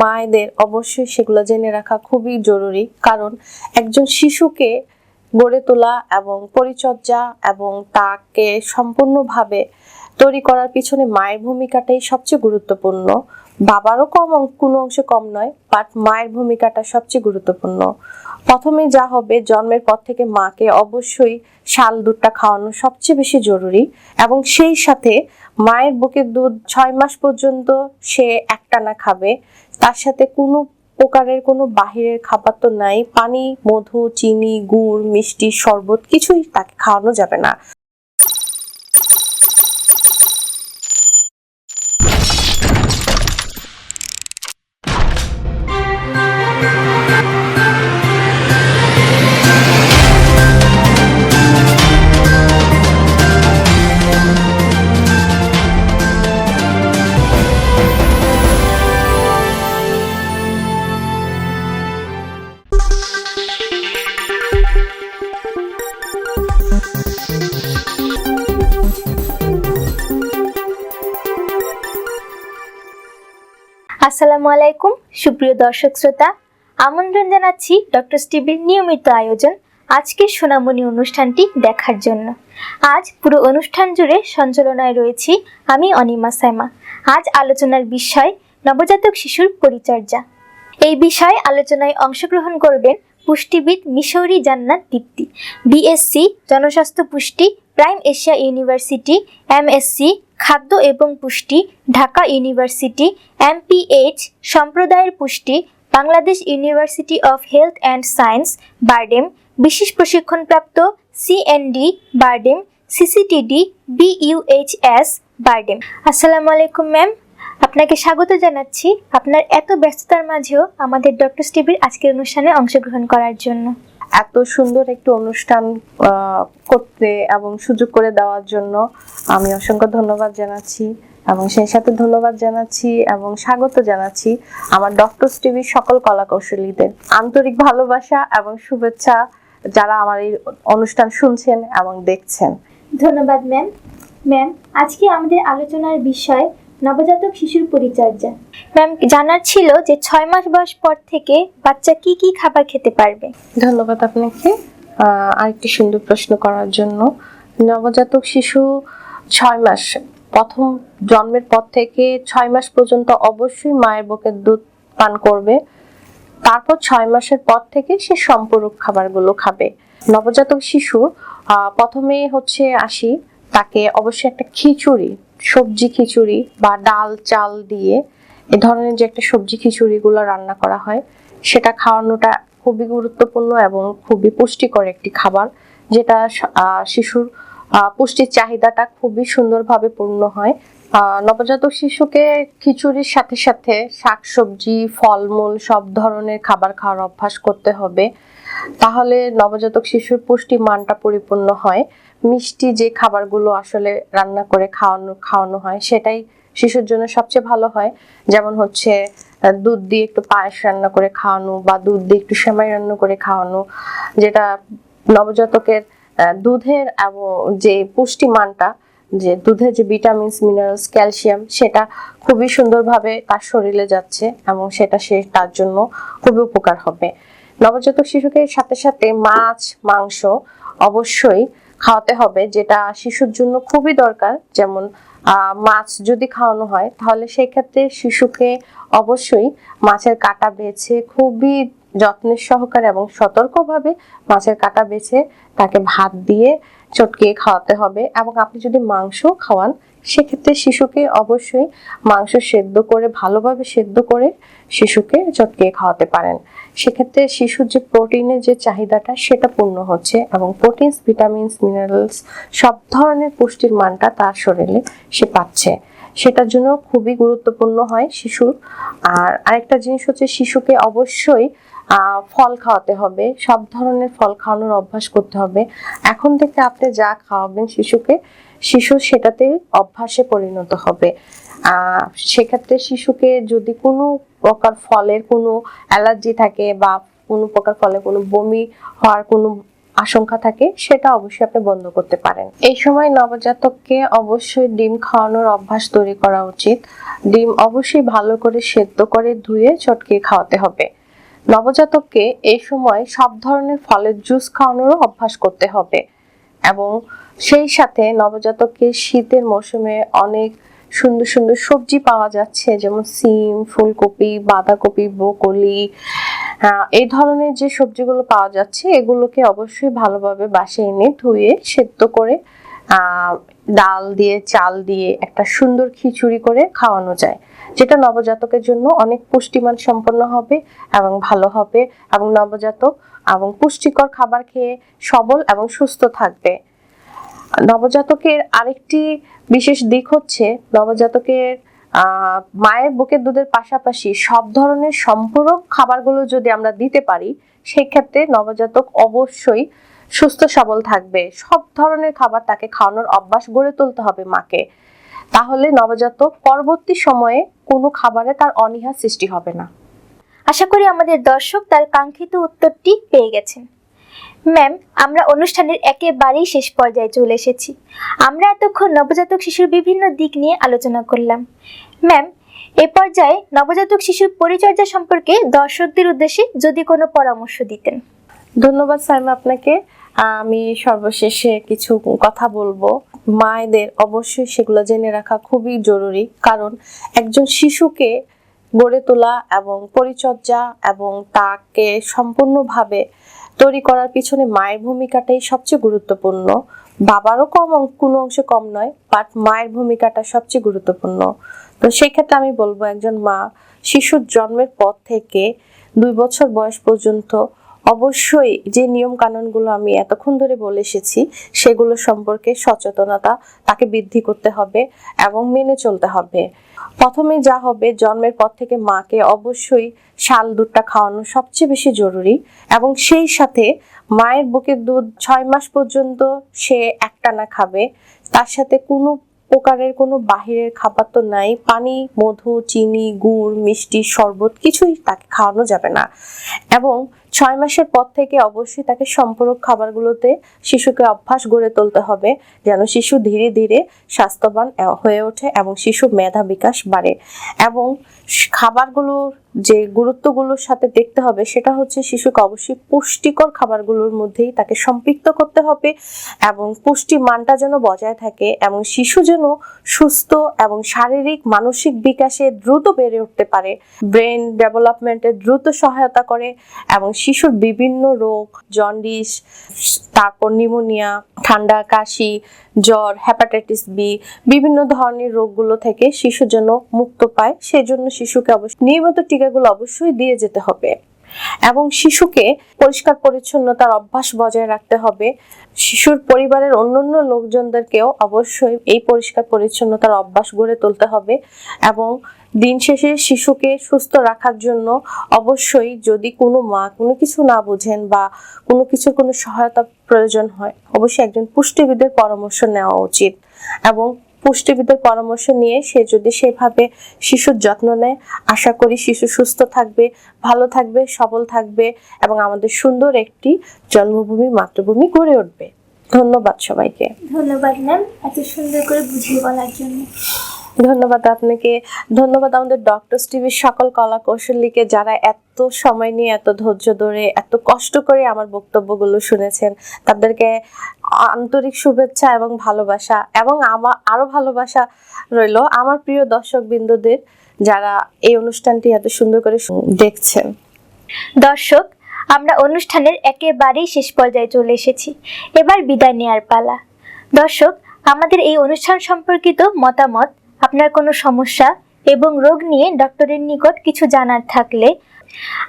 মায়েদের অবশ্যই সেগুলো জেনে রাখা খুবই জরুরি। কারণ একজন শিশুকে গড়ে তোলা এবং পরিচর্যা এবং তাকে সম্পূর্ণভাবে তৈরি করার পিছনে মায়ের ভূমিকাটাই সবচেয়ে গুরুত্বপূর্ণ। বাবারও কম কোনো অংশে কম নয় বাট মায়ের ভূমিকাটা সবচেয়ে গুরুত্বপূর্ণ। প্রথমে যা হবে, জন্মের পর থেকে মাকে অবশ্যই শাল দুধটা খাওয়ানো সবচেয়ে বেশি জরুরি এবং সেই সাথে মায়ের বুকের দুধ ছয় মাস পর্যন্ত সে একটানা খাবে। তার সাথে কোনো প্রকারের কোনো বাহিরের খাবার তো নাই, পানি, মধু, চিনি, গুড়, মিষ্টি, শরবত কিছুই তাকে খাওয়ানো যাবে না। আসসালামু আলাইকুম, সুপ্রিয় দর্শক শ্রোতা। আমন্ত্রণ জানাচ্ছি ডক্টর স্টিভির নিয়মিত আয়োজন আজকের সোনামণি অনুষ্ঠানটি দেখার জন্য। আজ পুরো অনুষ্ঠান জুড়ে সঞ্চালনায় রয়েছি আমি অনিমা সাইমা। আজ আলোচনার বিষয় নবজাতক শিশুর পরিচর্যা। এই বিষয়ে আলোচনায় অংশগ্রহণ করবেন পুষ্টিবিদ মিশৌরি জান্নাত দীপ্তি বিএসসি জনস্বাস্থ্য পুষ্টি প্রাইম এশিয়া ইউনিভার্সিটি এমএসসি খাদ্য এবং পুষ্টি, ঢাকা ইউনিভার্সিটি, এমপিএইচ, সম্প্রদায়ের পুষ্টি, Bangladesh university of health and science, BIRDEM, বিশেষ প্রশিক্ষণপ্রাপ্ত CND, BIRDEM, CCTD, BUHS, BIRDEM. আসসালামু আলাইকুম, ম্যাম। আপনাকে স্বাগত জানাচ্ছি আপনার এত ব্যস্ততার মাঝেও আমাদের ডক্টর স্টিভির আজকের অনুষ্ঠানে অংশগ্রহণ করার জন্য। এত সুন্দর একটি অনুষ্ঠান করতে এবং সুযোগ করে দেওয়ার জন্য আমি অসংখ্য ধন্যবাদ জানাচ্ছি এবং সেই সাথে ধন্যবাদ জানাচ্ছি এবং স্বাগত জানাচ্ছি আমার ডক্টর টিভির সকল কলা কৌশলীদের আন্তরিক ভালোবাসা এবং শুভেচ্ছা যারা আমার এই অনুষ্ঠান শুনছেন এবং দেখছেন। ধন্যবাদ ম্যাম ম্যাম আজকে আমাদের আলোচনার বিষয় নবজাতক শিশুর পরিচর্যা। ম্যাম জানার ছিল যে ছয় মাস বয়স পর থেকে বাচ্চা কি কি খাবার খেতে পারবে? ধন্যবাদ আপনাকে। আরেকটি সুন্দর প্রশ্ন করার জন্য। নবজাতক শিশু ছয় মাস প্রথম জন্মের পর থেকে ছয় মাস পর্যন্ত অবশ্যই মায়ের বুকের দুধ পান করবে। তারপর ছয় মাসের পর থেকে সে সম্পূরক খাবারগুলো খাবে। নবজাতক শিশু প্রথমে হচ্ছে আসি তাকে অবশ্যই একটা খিচুড়ি সবজি খিচুড়ি বা ডাল, চাল দিয়ে এ ধরনের যে একটা সবজি খিচুড়িগুলো রান্না করা হয়, সেটা খাওয়ানোটা খুবই গুরুত্বপূর্ণ এবং খুবই পুষ্টিকর একটি খাবার, যেটা শিশুর পুষ্টির চাহিদাটা খুবই সুন্দরভাবে পূর্ণ হয়। নবজাতক শিশুকে খিচুড়ির সাথে সাথে শাকসবজি, ফলমূল সব ধরনের খাবার খাওয়ার অভ্যাস করতে হবে। তাহলে নবজাতক শিশুর পুষ্টি মানটা পরিপূর্ণ হয়। মিষ্টি যে খাবারগুলো আসলে রান্না করে খাওয়ানো খাওয়ানো হয়, সেটাই শিশুর জন্য সবচেয়ে ভালো হয়। যেমন হচ্ছে দুধ দিয়ে একটু পায়েস রান্না করে খাওয়ানো বা দুধ দিয়ে একটু সেমাই রান্না করে খাওয়ানো, যেটা নবজাতকের দুধের যে পুষ্টি মানটা যে দুধের যে ভিটামিনস, মিনারেলস, ক্যালসিয়াম, সেটা খুবই সুন্দরভাবে তার শরীরে যাচ্ছে এবং সেটা সে তার জন্য খুবই উপকার হবে। নবজাতক শিশুকে সাথে সাথে মাছ, মাংস অবশ্যই খাওয়াতে হবে, যেটা শিশুর জন্য খুবই দরকার। যেমন মাছ যদি খাওয়ানো হয়, তাহলে সেই ক্ষেত্রে শিশুকে অবশ্যই মাছের কাটা বেছে খুবই যত্নের সহকারে এবং সতর্কভাবে মাছের কাটা বেছে তাকে ভাত দিয়ে চটকিয়ে খাওয়াতে হবে এবং আপনি যদি মাংস খাওয়ান, সেক্ষেত্রে শিশুকে অবশ্যই মাংস সেদ্ধ করে, ভালোভাবে সেদ্ধ করে শিশুকে চটকিয়ে খাওয়াতে পারেন। সেক্ষেত্রে শিশুর যে প্রোটিনের যে চাহিদাটা, সেটা পূর্ণ হচ্ছে এবং প্রোটিনস, ভিটামিনস, মিনারেলস সব ধরনের পুষ্টির মানটা তার শরীরে সে পাচ্ছে। সেটার জন্য খুবই গুরুত্বপূর্ণ হয় শিশুর। আর আরেকটা জিনিস হচ্ছে শিশুকে অবশ্যই ফল খাওয়াতে হবে, সব ধরনের ফল খাওয়ানোর অভ্যাস করতে হবে। এখন থেকে আপনি যা খাওয়াবেন শিশুকে, শিশু সেটাতে অভ্যাসে পরিণত হবে। সেক্ষেত্রে শিশুকে যদি কোনো প্রকার ফলের কোনো অ্যালার্জি থাকে বা কোনো প্রকার ফলে কোনো বমি হওয়ার কোনো আশঙ্কা থাকে, সেটা অবশ্যই আপনি বন্ধ করতে পারেন। এই সময় নবজাতককে অবশ্যই ডিম খাওয়ানোর অভ্যাস তৈরি করা উচিত। ডিম অবশ্যই ভালো করে সেদ্ধ করে ধুয়ে চটকে খাওয়াতে হবে। নবজাতককে এই সময় সব ধরনের ফলের জুস খাওয়ানোরও অভ্যাস করতে হবে। এবং সেই সাথে নবজাতককে শীতের মৌসুমে অনেক সুন্দর সুন্দর সবজি পাওয়া যাচ্ছে, যেমন সিম, ফুলকপি, বাঁধাকপি, ব্রোকলি এই ধরনের যে সবজিগুলো পাওয়া যাচ্ছে, এগুলোকে অবশ্যই ভালোভাবে বাসায় এনে ধুয়ে সেদ্ধ করে ডাল দিয়ে, চাল দিয়ে একটা সুন্দর খিচুড়ি করে খাওয়ানো যায়, যেটা নবজাতকের জন্য অনেক পুষ্টিমান সম্পন্ন হবে এবং ভালো হবে এবং নবজাতক এবং পুষ্টিকর খাবার খেয়ে সবল এবং সুস্থ থাকবে। নবজাতকের আরেকটি বিশেষ দিক হচ্ছে নবজাতকের মায়ের বুকের দুধের পাশাপাশি সব ধরনের সম্পূরক খাবারগুলো যদি আমরা দিতে পারি সেই ক্ষেত্রে নবজাতক অবশ্যই সুস্থ, সবল থাকবে। সব ধরনের খাবার তাকে খাওয়ানোর অভ্যাস গড়ে তুলতে হবে মাকে। তাহলে নবজাতক পরবর্তী সময়ে কোনো খাবারে তার অনীহা সৃষ্টি হবে না। আশা করি আমাদের দর্শক তার কাঙ্ক্ষিত উত্তরটি পেয়ে গেছেন। ম্যাম, আমরা অনুষ্ঠানের একেবারেই শেষ পর্যায়ে চলে এসেছি। আমরা এতক্ষণ নবজাতক শিশুর বিভিন্ন দিক নিয়ে আলোচনা করলাম। ম্যাম, এ পর্যায়ে নবজাতক শিশুর পরিচর্যা সম্পর্কে দর্শকদের উদ্দেশ্যে যদি কোনো পরামর্শ দিতেন। ধন্যবাদ সাইমা আপনাকে। আমি সর্বশেষে কিছু কথা বলব। মায়েদের অবশ্যই সেগুলো জেনে রাখা খুবই জরুরি, কারণ একজন শিশুকে গড়ে তোলা এবং পরিচর্যা এবং তাকে সম্পূর্ণভাবে তৈরি করার পিছনে মায়ের ভূমিকাটাই সবচেয়ে গুরুত্বপূর্ণ। বাবারও কম কোনো অংশে কম নয় বাট মায়ের ভূমিকাটা সবচেয়ে গুরুত্বপূর্ণ। তো সেই ক্ষেত্রে আমি বলব একজন মা, শিশুর জন্মের পর থেকে দুই বছর বয়স পর্যন্ত অবশ্যই যে নিয়ম কানুনগুলো আমি এতক্ষণ ধরে বলে এসেছি, সেগুলো সম্পর্কে সচেতনতা তাকে বৃদ্ধি করতে হবে এবং মেনে চলতে হবে। প্রথমে যা হবে, জন্মের পর থেকে মাকে অবশ্যই শাল, দুধটা খাওয়ানো সবচেয়ে বেশি জরুরি এবং সেই সাথে মায়ের বুকের দুধ ছয় মাস পর্যন্ত সে একটানা খাবে। তার সাথে কোনো প্রকারের কোনো বাহিরের খাবার তো নাই, পানি, মধু, চিনি, গুড়, মিষ্টি, শরবত কিছুই তাকে খাওয়ানো যাবে না। এবং ছয় মাসের পর থেকে অবশ্যই তাকে সম্পূরক খাবারগুলোতে শিশুকে অভ্যাস গড়ে তুলতে হবে, যেন শিশু ধীরে ধীরে স্বাস্থ্যবান হয়ে ওঠে এবং শিশু মেধা বিকাশ বাড়ে। এবং খাবারগুলোর যে গুরুত্বগুলোর সাথে দেখতে হবে, সেটা হচ্ছে শিশুকে অবশ্যই পুষ্টিকর খাবারগুলোর মধ্যেই তাকে সম্পৃক্ত করতে হবে এবং পুষ্টি মানটা যেন বজায় থাকে এবং শিশু যেন সুস্থ এবং শারীরিক, মানসিক বিকাশে দ্রুত বেড়ে উঠতে পারে। ব্রেন ডেভেলপমেন্টে দ্রুত সহায়তা করে এবং শিশুর বিভিন্ন রোগ জন্ডিস তারপর নিউমোনিয়া ঠান্ডা, কাশি, জ্বর হ্যাপাটাইটিস বি বিভিন্ন ধরনের রোগগুলো থেকে শিশু যেন মুক্ত পায়, সেজন্য শিশুকে অবশ্যই নিয়মিত টিকাগুলো অবশ্যই দিয়ে যেতে হবে। এবং শিশুকে পরিষ্কার পরিচ্ছন্নতার অভ্যাস বজায় রাখতে হবে। শিশুর পরিবারের অন্যান্য লোকজনদেরকেও অবশ্যই এই পরিষ্কার পরিচ্ছন্নতার অভ্যাস গড়ে তুলতে হবে এবং দিন শেষে শিশুকে সুস্থ রাখার জন্য অবশ্যই যদি কোনো মা কোনো কিছু না বোঝেন বা কোনো কিছুর কোনো সহায়তা প্রয়োজন হয়, অবশ্যই একজন পুষ্টিবিদের পরামর্শ নেওয়া উচিত। এবং পুষ্টিবিদের পরামর্শ নিয়ে সে যদি সেভাবে শিশুর যত্ন নেয়, আশা করি শিশু সুস্থ থাকবে, ভালো থাকবে, সবল থাকবে এবং আমাদের সুন্দর একটি জন্মভূমি, মাতৃভূমি গড়ে উঠবে। ধন্যবাদ সবাইকে। ধন্যবাদ ম্যাম, এত সুন্দর করে বুঝিয়ে বলার জন্য। ধন্যবাদ আপনাকে। ধন্যবাদ আমাদের ডক্টর টিভির সকল কলা কৌশলীকে যারা এত সময় নিয়ে, এত ধৈর্য ধরে, এত কষ্ট করে আমার বক্তব্যগুলো শুনেছেন। তাদেরকে আন্তরিক শুভেচ্ছা এবং ভালোবাসা এবং আমার আরও ভালোবাসা রইল আমার প্রিয় দর্শক বিন্দুদের যারা এই অনুষ্ঠানটি এত সুন্দর করে দেখছেন। দর্শক, আমরা অনুষ্ঠানের একেবারেই শেষ পর্যায়ে চলে এসেছি। এবার বিদায় নেওয়ার পালা। দর্শক, আমাদের এই অনুষ্ঠান সম্পর্কিত মতামত আপনার কোনো সমস্যা এবং রোগ নিয়ে ডক্টরের নিকট কিছু জানার থাকলে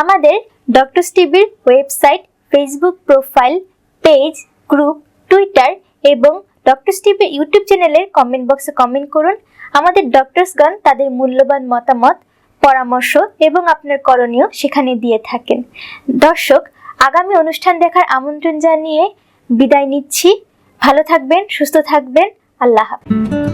আমাদের ডক্টর টিভির website, Facebook profile page, group, Twitter এবং ডক্টর টিভির ইউটিউব চ্যানেলের কমেন্ট বক্সে কমেন্ট করুন। আমাদের ডক্টরসগণ তাদের মূল্যবান মতামত, পরামর্শ এবং আপনার করণীয় সেখানে দিয়ে থাকেন। দর্শক, আগামী অনুষ্ঠান দেখার আমন্ত্রণ জানিয়ে বিদায় নিচ্ছি। ভালো থাকবেন, সুস্থ থাকবেন। আল্লাহ হাফেজ।